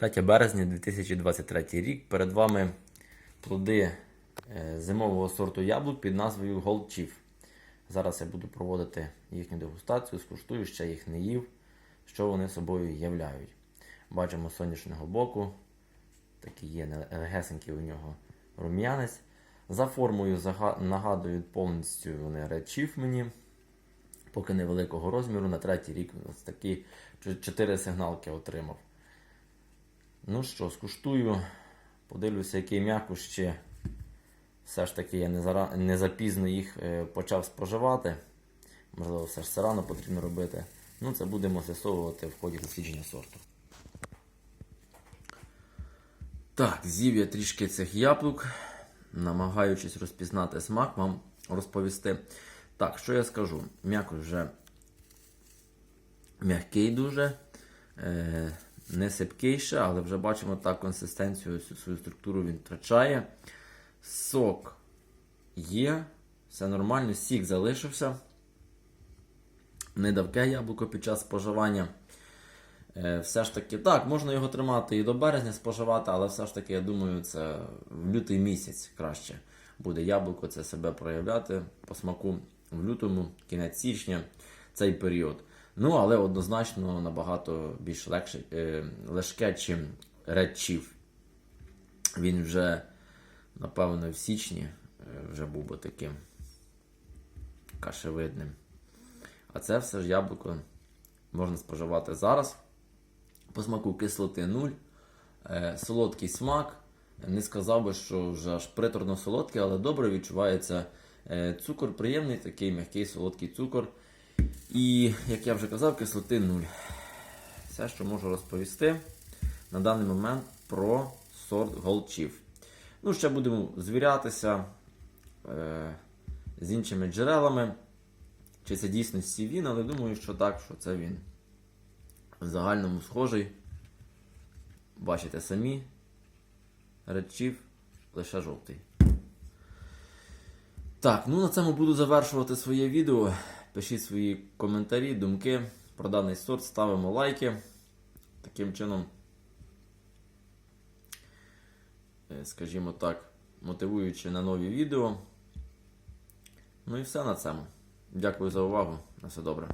3 березня 2023 рік. Перед вами плоди е, зимового сорту яблук під назвою Chief. Зараз я буду проводити їхню дегустацію, скуштую, ще їх не їв, що вони собою являють. Бачимо сонячного боку, такий є легесенький у нього рум'янець. За формою нагадують повністю вони Chief мені. Поки невеликого розміру, на третій рік ось такі 4 сигналки отримав. Ну що, скуштую, подивлюся, який м'якуш ще. Все ж таки я не, зара... не запізно їх е, почав споживати. Можливо, все ж це рано потрібно робити. Ну, це будемо з'ясовувати в ході дослідження сорту. Так, з'їв я трішки цих яблук, намагаючись розпізнати смак, вам розповісти. Так, що я скажу? М'якуш вже м'який дуже, е, не сипкийше, але вже бачимо так консистенцію, свою структуру він втрачає. Сок є, все нормально, сік залишився. Не давке яблуко під час споживання. Е, Все ж таки, так, можна його тримати і до березня споживати, але все ж таки, я думаю, це в лютий місяць краще буде яблуко це себе проявляти по смаку в лютому, кінець січня, цей період. Ну, але однозначно набагато більш легше, е, легке, чим Chief. Він вже, напевно, в січні е, вже був би таким кашевидним. А це все ж яблуко можна споживати зараз. По смаку кислоти 0, е, солодкий смак. Не сказав би, що вже аж приторно солодкий, але добре відчувається цукор, приємний, такий м'який солодкий цукор. І, як я вже казав, кислоти 0. Все, що можу розповісти на даний момент про сорт Chief. Ну, ще будемо звірятися е, з іншими джерелами. Чи це дійсно він, але думаю, що так, що це він. В загальному схожий. Бачите самі. Chief лише жовтий. Так, ну на цьому буду завершувати своє відео. Пишіть свої коментарі, думки про даний сорт, ставимо лайки. Таким чином, е, скажімо так, мотивуючи на нові відео. Ну і все на цьому. Дякую за увагу. На все добре.